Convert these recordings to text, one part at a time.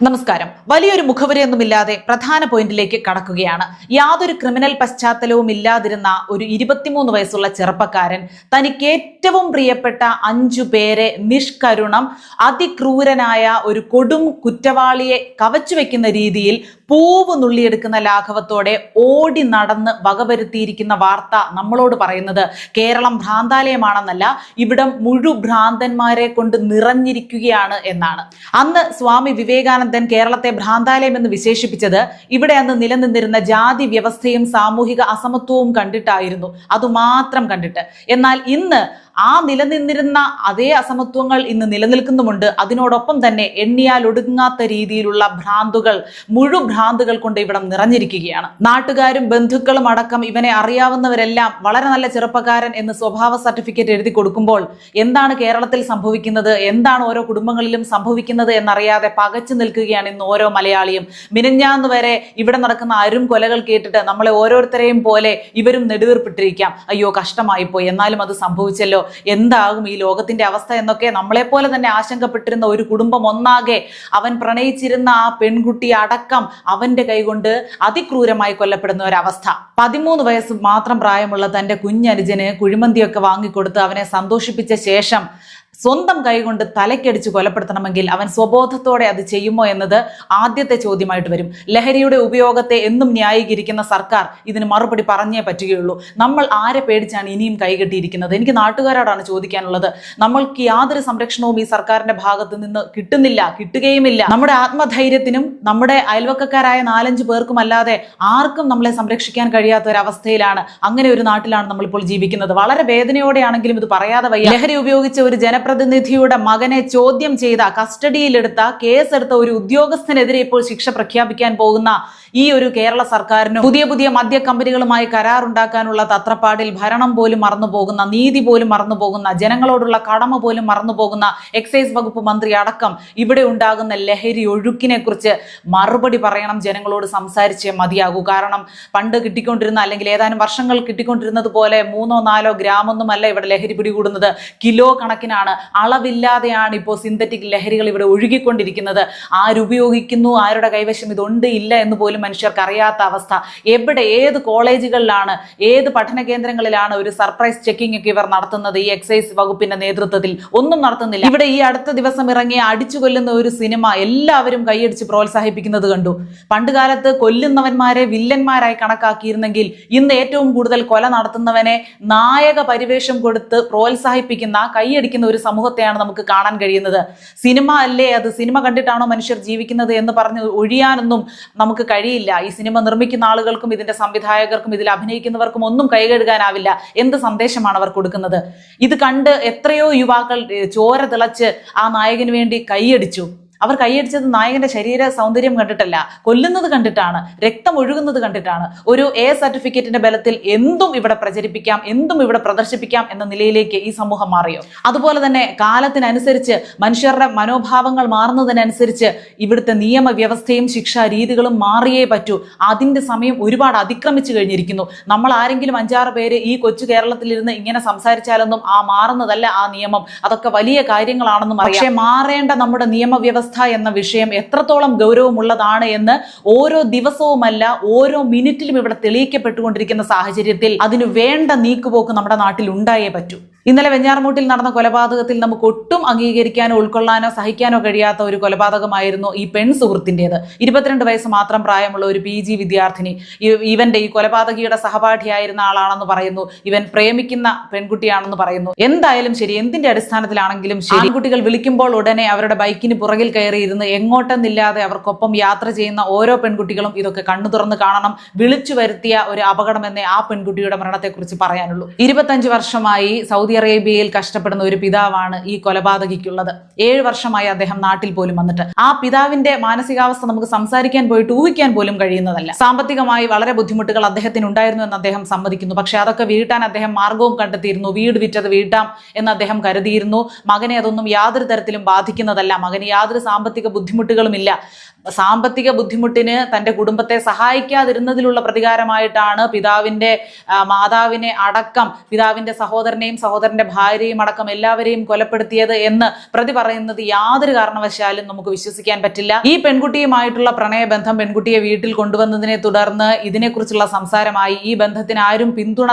നമസ്കാരം. വലിയൊരു മുഖവരയൊന്നുമില്ലാതെ പ്രധാന പോയിന്റിലേക്ക് കടക്കുകയാണ്. യാതൊരു ക്രിമിനൽ പശ്ചാത്തലവും ഇല്ലാതിരുന്ന ഒരു ഇരുപത്തിമൂന്ന് വയസ്സുള്ള ചെറുപ്പക്കാരൻ തനിക്ക് ഏറ്റവും പ്രിയപ്പെട്ട അഞ്ചു പേരെ നിഷ്കരുണം അതിക്രൂരനായ ഒരു കൊടും കുറ്റവാളിയെ കവച്ചു വെക്കുന്ന രീതിയിൽ പൂവ് നുള്ളിയെടുക്കുന്ന ലാഘവത്തോടെ ഓടി നടന്ന് വകവരുത്തിയിരിക്കുന്ന വാർത്ത നമ്മളോട് പറയുന്നത് കേരളം ഭ്രാന്താലയമാണെന്നല്ല ഇവിടം മുഴു ഭ്രാന്തന്മാരെ കൊണ്ട് നിറഞ്ഞിരിക്കുകയാണ് എന്നാണ്. അന്ന് സ്വാമി വിവേകാനന്ദൻ കേരളത്തെ ഭ്രാന്താലയം എന്ന് വിശേഷിപ്പിച്ചത് ഇവിടെ അന്ന് നിലനിന്നിരുന്ന ജാതി വ്യവസ്ഥയും സാമൂഹിക അസമത്വവും കണ്ടിട്ടായിരുന്നു. അതുമാത്രം കണ്ടിട്ട്. എന്നാൽ ഇന്ന് ആ നിലനിന്നിരുന്ന അതേ അസമത്വങ്ങൾ ഇന്ന് നിലനിൽക്കുന്നുമുണ്ട്. അതിനോടൊപ്പം തന്നെ എണ്ണിയാൽ ഒടുങ്ങാത്ത രീതിയിലുള്ള ഭ്രാന്തുകൾ മുഴു ഭ്രാന്തുകൾ കൊണ്ട് ഇവിടം നിറഞ്ഞിരിക്കുകയാണ്. നാട്ടുകാരും ബന്ധുക്കളും അടക്കം ഇവനെ അറിയാവുന്നവരെല്ലാം വളരെ നല്ല ചെറുപ്പക്കാരൻ എന്ന് സ്വഭാവ സർട്ടിഫിക്കറ്റ് എഴുതി കൊടുക്കുമ്പോൾ എന്താണ് കേരളത്തിൽ സംഭവിക്കുന്നത് എന്താണ് ഓരോ കുടുംബങ്ങളിലും സംഭവിക്കുന്നത് എന്നറിയാതെ പകച്ചു നിൽക്കുകയാണ് ഇന്ന് ഓരോ മലയാളിയും. മിനിഞ്ഞാന്ന് വരെ ഇവിടെ നടക്കുന്ന അരും കൊലകൾ കേട്ടിട്ട് നമ്മളെ ഓരോരുത്തരെയും പോലെ ഇവരും നെടുവീർപ്പിട്ടിരിക്കാം. അയ്യോ കഷ്ടമായിപ്പോയി. എന്നാലും അത് സംഭവിച്ചല്ലോ. എന്താകും ഈ ലോകത്തിന്റെ അവസ്ഥ എന്നൊക്കെ നമ്മളെപ്പോലെ തന്നെ ആശങ്കപ്പെട്ടിരുന്ന ഒരു കുടുംബം ഒന്നാകെ അവൻ പ്രണയിച്ചിരുന്ന ആ പെൺകുട്ടി അടക്കം അവന്റെ കൈകൊണ്ട് അതിക്രൂരമായി കൊല്ലപ്പെടുന്ന ഒരവസ്ഥ. പതിമൂന്ന് വയസ്സ് മാത്രം പ്രായമുള്ള തന്റെ കുഞ്ഞനുജന് കുഴിമന്തിയൊക്കെ വാങ്ങിക്കൊടുത്ത് അവനെ സന്തോഷിപ്പിച്ച ശേഷം സ്വന്തം കൈകൊണ്ട് തലക്കടിച്ച് കൊലപ്പെടുത്തണമെങ്കിൽ അവൻ സ്വബോധത്തോടെ അത് ചെയ്യുമോ എന്നത് ആദ്യത്തെ ചോദ്യമായിട്ട് വരും. ലഹരിയുടെ ഉപയോഗത്തെ എന്നും ന്യായീകരിക്കുന്ന സർക്കാർ ഇതിന് മറുപടി പറഞ്ഞേ പറ്റുകയുള്ളൂ. നമ്മൾ ആരെ പേടിച്ചാണ് ഇനിയും കൈകെട്ടിയിരിക്കുന്നത് എനിക്ക് നാട്ടുകാരോടാണ് ചോദിക്കാനുള്ളത്. നമ്മൾക്ക് യാതൊരു സംരക്ഷണവും ഈ സർക്കാരിന്റെ ഭാഗത്ത് നിന്ന് കിട്ടുന്നില്ല കിട്ടുകയുമില്ല. നമ്മുടെ ആത്മധൈര്യത്തിനും നമ്മുടെ അയൽവക്കക്കാരായ നാലഞ്ച് പേർക്കും അല്ലാതെ ആർക്കും നമ്മളെ സംരക്ഷിക്കാൻ കഴിയാത്ത ഒരവസ്ഥയിലാണ് അങ്ങനെ ഒരു നാട്ടിലാണ് നമ്മളിപ്പോൾ ജീവിക്കുന്നത്. വളരെ വേദനയോടെയാണെങ്കിലും ഇത് പറയാതെ വയ്യ. ലഹരി ഉപയോഗിച്ച ഒരു ജനപ്രതിനിധിയുടെ മകനെ ചോദ്യം ചെയ്ത കസ്റ്റഡിയിലെടുത്ത കേസെടുത്ത ഒരു ഉദ്യോഗസ്ഥനെതിരെ ഇപ്പോൾ ശിക്ഷ പ്രഖ്യാപിക്കാൻ പോകുന്ന ഈ ഒരു കേരള സർക്കാരിനും പുതിയ പുതിയ മദ്യ കമ്പനികളുമായി കരാറുണ്ടാക്കാനുള്ള തത്രപ്പാടിൽ ഭരണം പോലും മറന്നുപോകുന്ന നീതി പോലും മറന്നുപോകുന്ന ജനങ്ങളോടുള്ള കടമ പോലും മറന്നു പോകുന്ന എക്സൈസ് വകുപ്പ് മന്ത്രി അടക്കം ഇവിടെ ഉണ്ടാകുന്ന ലഹരി ഒഴുക്കിനെ കുറിച്ച് മറുപടി പറയണം ജനങ്ങളോട് സംസാരിച്ചേ മതിയാകൂ. കാരണം പണ്ട് കിട്ടിക്കൊണ്ടിരുന്ന അല്ലെങ്കിൽ ഏതാനും വർഷങ്ങൾ കിട്ടിക്കൊണ്ടിരുന്നത് പോലെ മൂന്നോ നാലോ ഗ്രാമൊന്നുമല്ല ഇവിടെ ലഹരി പിടികൂടുന്നത്. കിലോ കണക്കിനാണ് അളവില്ലാതെയാണ് ഇപ്പോൾ സിന്തറ്റിക് ലഹരികൾ ഇവിടെ ഒഴുകിക്കൊണ്ടിരിക്കുന്നത്. ആരുപയോഗിക്കുന്നു ആരുടെ കൈവശം ഇതുണ്ട് ഇല്ല എന്ന് പോലും മനുഷ്യർക്ക് അറിയാത്ത അവസ്ഥ. എവിടെ ഏത് കോളേജുകളിലാണ് ഏത് പഠന കേന്ദ്രങ്ങളിലാണ് ഒരു സർപ്രൈസ് ചെക്കിംഗ് ഒക്കെ ഇവർ നടത്തുന്നത് ഈ എക്സൈസ് വകുപ്പിന്റെ നേതൃത്വത്തിൽ? ഒന്നും നടത്തുന്നില്ല. ഇവിടെ ഈ അടുത്ത ദിവസം ഇറങ്ങിയ അടിച്ചു കൊല്ലുന്ന ഒരു സിനിമ എല്ലാവരും കൈയടിച്ച് പ്രോത്സാഹിപ്പിക്കുന്നത് കണ്ടു. പണ്ട് കാലത്ത് കൊല്ലുന്നവന്മാരെ വില്ലന്മാരായി കണക്കാക്കിയിരുന്നെങ്കിൽ ഇന്ന് ഏറ്റവും കൂടുതൽ കൊല നടത്തുന്നവനെ നായക പരിവേഷം കൊടുത്ത് പ്രോത്സാഹിപ്പിക്കുന്ന കൈയടിക്കുന്ന ഒരു സമൂഹത്തെയാണ് നമുക്ക് കാണാൻ കഴിയുന്നത്. സിനിമ അല്ലേ? അത് സിനിമ കണ്ടിട്ടാണോ മനുഷ്യർ ജീവിക്കുന്നത് എന്ന് പറഞ്ഞ് ഒഴിയാനൊന്നും നമുക്ക് കഴിയില്ല. ഈ സിനിമ നിർമ്മിക്കുന്ന ആളുകൾക്കും ഇതിന്റെ സംവിധായകർക്കും ഇതിൽ അഭിനയിക്കുന്നവർക്കും ഒന്നും കൈകഴുകാനാവില്ല. എന്ത് സന്ദേശമാണ് അവർ കൊടുക്കുന്നത്? ഇത് കണ്ട് എത്രയോ യുവാക്കൾ ചോര തിളച്ച് ആ നായകന് വേണ്ടി കൈയടിച്ചു. അവർ കൈയടിച്ചത് നായകന്റെ ശരീര സൗന്ദര്യം കണ്ടിട്ടല്ല കൊല്ലുന്നത് കണ്ടിട്ടാണ് രക്തം ഒഴുകുന്നത് കണ്ടിട്ടാണ്. ഒരു എ സർട്ടിഫിക്കറ്റിന്റെ ബലത്തിൽ എന്തും ഇവിടെ പ്രചരിപ്പിക്കാം എന്തും ഇവിടെ പ്രദർശിപ്പിക്കാം എന്ന നിലയിലേക്ക് ഈ സമൂഹം മാറിയോ? അതുപോലെ തന്നെ കാലത്തിനനുസരിച്ച് മനുഷ്യരുടെ മനോഭാവങ്ങൾ മാറുന്നതിനനുസരിച്ച് ഇവിടുത്തെ നിയമവ്യവസ്ഥയും ശിക്ഷാ രീതികളും മാറിയേ പറ്റൂ. അതിന്റെ സമയം ഒരുപാട് അതിക്രമിച്ചു കഴിഞ്ഞിരിക്കുന്നു. നമ്മൾ ആരെങ്കിലും അഞ്ചാറ് പേര് ഈ കൊച്ചു കേരളത്തിലിരുന്ന് ഇങ്ങനെ സംസാരിച്ചാലൊന്നും ആ മാറുന്നതല്ല ആ നിയമം. അതൊക്കെ വലിയ കാര്യങ്ങളാണെന്നും അറിയാം. പക്ഷേ മാറേണ്ട നമ്മുടെ നിയമവ്യവസ്ഥ എന്ന വിഷയം എത്രത്തോളം ഗൗരവമുള്ളതാണ് എന്ന് ഓരോ ദിവസവുമല്ല ഓരോ മിനിറ്റിലും ഇവിടെ തെളിയിക്കപ്പെട്ടുകൊണ്ടിരിക്കുന്ന സാഹചര്യത്തിൽ അതിന് വേണ്ട നീക്കുപോക്ക് നമ്മുടെ നാട്ടിൽ ഉണ്ടായേ പറ്റൂ. ഇന്നലെ വെഞ്ഞാറമൂട്ടിൽ നടന്ന കൊലപാതകത്തിൽ നമുക്ക് ഒട്ടും അംഗീകരിക്കാനോ ഉൾക്കൊള്ളാനോ സഹിക്കാനോ കഴിയാത്ത ഒരു കൊലപാതകമായിരുന്നു ഈ പെൺ സുഹൃത്തിന്റെത്. ഇരുപത്തിരണ്ട് വയസ്സ് മാത്രം പ്രായമുള്ള ഒരു പി ജി വിദ്യാർത്ഥിനി ഇവന്റെ ഈ കൊലപാതകിയുടെ സഹപാഠിയായിരുന്ന ആളാണെന്ന് പറയുന്നു. ഇവൻ പ്രേമിക്കുന്ന പെൺകുട്ടിയാണെന്ന് പറയുന്നു. എന്തായാലും ശരി എന്തിന്റെ അടിസ്ഥാനത്തിലാണെങ്കിലും ശരി. കുട്ടികൾ വിളിക്കുമ്പോൾ ഉടനെ അവരുടെ ബൈക്കിന് പുറകിൽ കയറിയിരുന്ന് എങ്ങോട്ടെന്നില്ലാതെ അവർക്കൊപ്പം യാത്ര ചെയ്യുന്ന ഓരോ പെൺകുട്ടികളും ഇതൊക്കെ കണ്ണു തുറന്ന് കാണണം. വിളിച്ചു വരുത്തിയ ഒരു അപകടമെന്നേ ആ പെൺകുട്ടിയുടെ മരണത്തെക്കുറിച്ച് പറയാനുള്ളൂ. ഇരുപത്തഞ്ച് വർഷമായി സൗദി അറേബ്യയിൽ കഷ്ടപ്പെടുന്ന ഒരു പിതാവാണ് ഈ കൊലപാതകിക്കുള്ളത്. ഏഴ് വർഷമായി അദ്ദേഹം നാട്ടിൽ പോലും വന്നിട്ട്. ആ പിതാവിന്റെ മാനസികാവസ്ഥ നമുക്ക് സംസാരിക്കാൻ പോയിട്ട് ഊഹിക്കാൻ പോലും കഴിയുന്നതല്ല. സാമ്പത്തികമായി വളരെ ബുദ്ധിമുട്ടുകൾ അദ്ദേഹത്തിന് ഉണ്ടായിരുന്നു എന്ന് അദ്ദേഹം സമ്മതിക്കുന്നു. പക്ഷെ അതൊക്കെ വീട്ടാൻ അദ്ദേഹം മാർഗവും കണ്ടെത്തിയിരുന്നു. വീട് വിറ്റത് വീട്ടാം എന്ന് അദ്ദേഹം കരുതിയിരുന്നു. മകനെ അതൊന്നും യാതൊരു തരത്തിലും ബാധിക്കുന്നതല്ല. മകന് യാതൊരു സാമ്പത്തിക ബുദ്ധിമുട്ടുകളുമില്ല. സാമ്പത്തിക ബുദ്ധിമുട്ടിന് തന്റെ കുടുംബത്തെ സഹായിക്കാതിരുന്നതിലുള്ള പ്രതികാരമായിട്ടാണ് പിതാവിന്റെ മാതാവിനെ അടക്കം പിതാവിന്റെ സഹോദരനെയും സഹോദരനെയും സഹോദരന്റെ ഭാര്യയും അടക്കം എല്ലാവരെയും കൊലപ്പെടുത്തിയത് എന്ന് പ്രതി പറയുന്നത് യാതൊരു കാരണവശാലും നമുക്ക് വിശ്വസിക്കാൻ പറ്റില്ല. ഈ പെൺകുട്ടിയുമായിട്ടുള്ള പ്രണയബന്ധം പെൺകുട്ടിയെ വീട്ടിൽ കൊണ്ടുവന്നതിനെ തുടർന്ന് ഇതിനെക്കുറിച്ചുള്ള സംസാരമായി. ഈ ബന്ധത്തിന് ആരും പിന്തുണ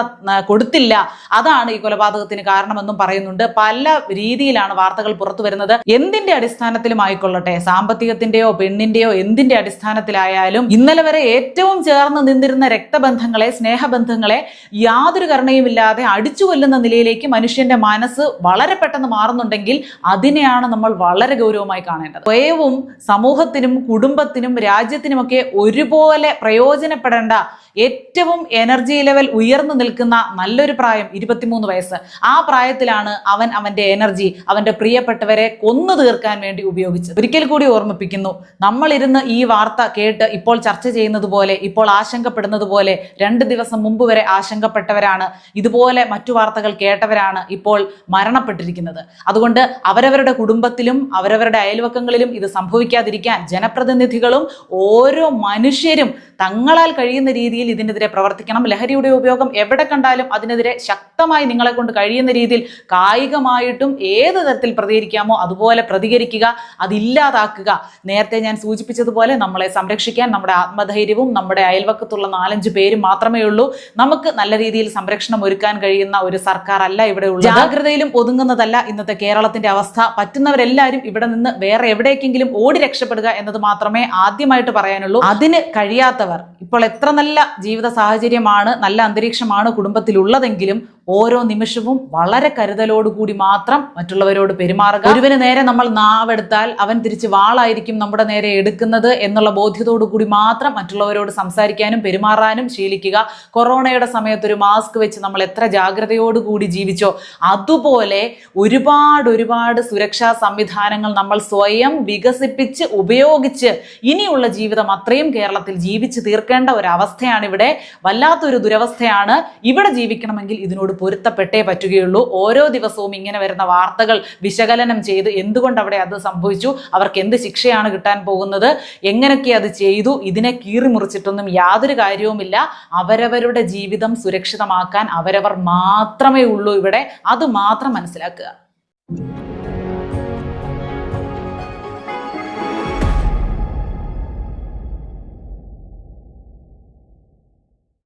കൊടുത്തില്ല. അതാണ് ഈ കൊലപാതകത്തിന് കാരണമെന്നും പറയുന്നുണ്ട്. പല രീതിയിലാണ് വാർത്തകൾ പുറത്തു വരുന്നത്. എന്തിന്റെ അടിസ്ഥാനത്തിലും ആയിക്കൊള്ളട്ടെ സാമ്പത്തികത്തിന്റെയോ പെണ്ണിന്റെയോ എന്തിന്റെ അടിസ്ഥാനത്തിലായാലും ഇന്നലെ വരെ ഏറ്റവും ചേർന്ന് നിന്നിരുന്ന രക്തബന്ധങ്ങളെ സ്നേഹബന്ധങ്ങളെ യാതൊരു കരുണയുമില്ലാതെ അടിച്ചു കൊല്ലുന്ന നിലയിലേക്ക് മനുഷ്യന്റെ മനസ്സ് വളരെ പെട്ടെന്ന് മാറുന്നുണ്ടെങ്കിൽ അതിനെയാണ് നമ്മൾ വളരെ ഗൗരവമായി കാണേണ്ടത്. സ്വയവും സമൂഹത്തിനും കുടുംബത്തിനും രാജ്യത്തിനുമൊക്കെ ഒരുപോലെ പ്രയോജനപ്പെടേണ്ട ഏറ്റവും എനർജി ലെവൽ ഉയർന്നു നിൽക്കുന്ന നല്ലൊരു പ്രായം ഇരുപത്തിമൂന്ന് വയസ്സ്. ആ പ്രായത്തിലാണ് അവൻ അവന്റെ എനർജി അവന്റെ പ്രിയപ്പെട്ടവരെ കൊന്നു തീർക്കാൻ വേണ്ടി ഉപയോഗിച്ചത്. ഒരിക്കൽ കൂടി ഓർമ്മിപ്പിക്കുന്നു നമ്മളിരുന്ന് ഈ വാർത്ത കേട്ട് ഇപ്പോൾ ചർച്ച ചെയ്യുന്നത് പോലെ ഇപ്പോൾ ആശങ്കപ്പെടുന്നത് പോലെ രണ്ട് ദിവസം മുമ്പ് വരെ ആശങ്കപ്പെട്ടവരാണ്. ഇതുപോലെ മറ്റു വാർത്തകൾ കേട്ടവരാണ് ഇപ്പോൾ മരണപ്പെട്ടിരിക്കുന്നത്. അതുകൊണ്ട് അവരവരുടെ കുടുംബത്തിലും അവരവരുടെ അയൽവക്കങ്ങളിലും ഇത് സംഭവിക്കാതിരിക്കാൻ ജനപ്രതിനിധികളും ഓരോ മനുഷ്യരും തങ്ങളാൽ കഴിയുന്ന രീതിയിൽ ഇതിനെതിരെ പ്രവർത്തിക്കണം. ലഹരിയുടെ ഉപയോഗം എവിടെ കണ്ടാലും അതിനെതിരെ ശക്തമായി നിങ്ങളെ കൊണ്ട് കഴിയുന്ന രീതിയിൽ കായികമായിട്ടും ഏത് തരത്തിൽ പ്രതികരിക്കാമോ അതുപോലെ പ്രതികരിക്കുക അതില്ലാതാക്കുക. നേരത്തെ ഞാൻ സൂചിപ്പിച്ചതുപോലെ നമ്മളെ സംരക്ഷിക്കാൻ നമ്മുടെ ആത്മധൈര്യവും നമ്മുടെ അയൽവക്കത്തുള്ള നാലഞ്ച് പേരും മാത്രമേ ഉള്ളൂ. നമുക്ക് നല്ല രീതിയിൽ സംരക്ഷണം ഒരുക്കാൻ കഴിയുന്ന ഒരു സർക്കാർ അല്ല ഇവിടെ ഉള്ളത്. ജാഗ്രതയിലും ഒതുങ്ങുന്നതല്ല ഇന്നത്തെ കേരളത്തിന്റെ അവസ്ഥ. പറ്റുന്നവരെല്ലാവരും ഇവിടെ നിന്ന് വേറെ എവിടേക്കെങ്കിലും ഓടി രക്ഷപ്പെടുക എന്നത് മാത്രമേ ആദ്യമായിട്ട് പറയാനുള്ളൂ. അതിന് കഴിയാത്തവർ ഇപ്പോൾ എത്ര നല്ല ജീവിത സാഹചര്യമാണ് നല്ല അന്തരീക്ഷമാണ് കുടുംബത്തിലുള്ളതെങ്കിലും ഓരോ നിമിഷവും വളരെ കരുതലോടുകൂടി മാത്രം മറ്റുള്ളവരോട് പെരുമാറുക. ഒരുവിന് നേരെ നമ്മൾ നാവെടുത്താൽ അവൻ തിരിച്ച് വാളായിരിക്കും നമ്മുടെ നേരെ എടുക്കുന്നത് എന്നുള്ള ബോധ്യത്തോടു കൂടി മാത്രം മറ്റുള്ളവരോട് സംസാരിക്കാനും പെരുമാറാനും ശീലിക്കുക. കൊറോണയുടെ സമയത്ത് ഒരു മാസ്ക് വെച്ച് നമ്മൾ എത്ര ജാഗ്രതയോടുകൂടി ജീവിച്ചോ അതുപോലെ ഒരുപാട് ഒരുപാട് സുരക്ഷാ സംവിധാനങ്ങൾ നമ്മൾ സ്വയം വികസിപ്പിച്ച് ഉപയോഗിച്ച് ഇനിയുള്ള ജീവിതം അത്രയും കേരളത്തിൽ ജീവിച്ചു തീർക്കേണ്ട ഒരു അവസ്ഥയാണ് ഇവിടെ വല്ലാത്തൊരു ദുരവസ്ഥയാണ് ഇവിടെ ജീവിക്കണമെങ്കിൽ ഇതിനോട് പൊരുത്തപ്പെട്ടേ പറ്റുകയുള്ളൂ. ഓരോ ദിവസവും ഇങ്ങനെ വരുന്ന വാർത്തകൾ വിശകലനം ചെയ്ത് എന്തുകൊണ്ട് അവിടെ അത് സംഭവിച്ചു അവർക്ക് എന്ത് ശിക്ഷയാണ് കിട്ടാൻ പോകുന്നത് എങ്ങനെയൊക്കെ അത് ചെയ്തു ഇതിനെ കീറിമുറിച്ചിട്ടൊന്നും യാതൊരു കാര്യവുമില്ല. അവരവരുടെ ജീവിതം സുരക്ഷിതമാക്കാൻ അവരവർ മാത്രമേ ഉള്ളൂ ഇവിടെ. അത് മാത്രം മനസ്സിലാക്കുക.